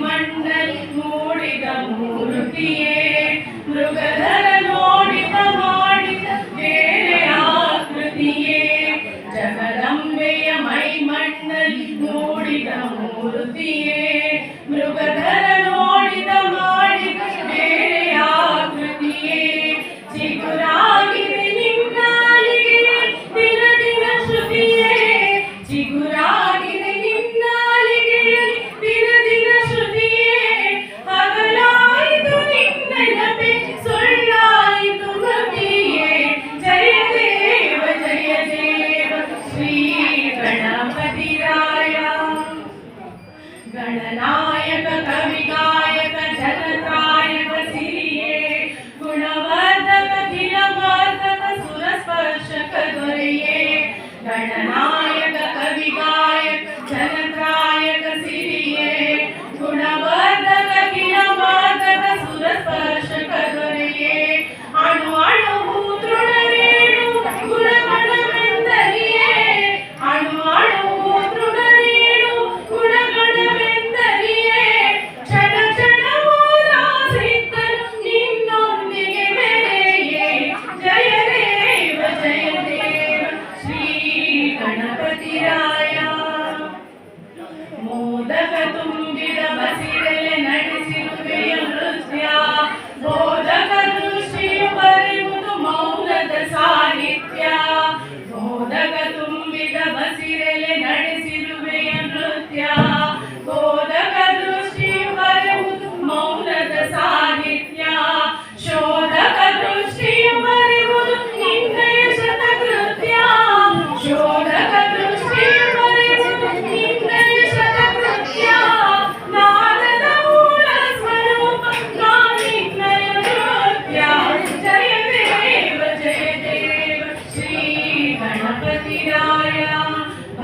ಮಂಡಲ್ ಮೂಡಿದ ಮೂರುತಿಯೇ ಮೃಗಧರ ನೋಡಿದ ಮಾಡಿದ ಬೇರೆ ಆಕೃತಿಯೇ ಜಗದಂಬೆಯ ಮೈ ಮಂಡಲ್ ಮೂಡಿದ ಮೂರುತಿಯೇ ಮೃಗಧರ ನೋಡಿದ ಮಾಡಿದ ಬೇರೆ ಆಕೃತಿಯೇ ಚಿಗುರಾ गणनायक कविगायक जनतायक सिरिये गुणवर्धक खिलवर्धक सुरस्पर्शक दुर्ये गणनायक 我待会。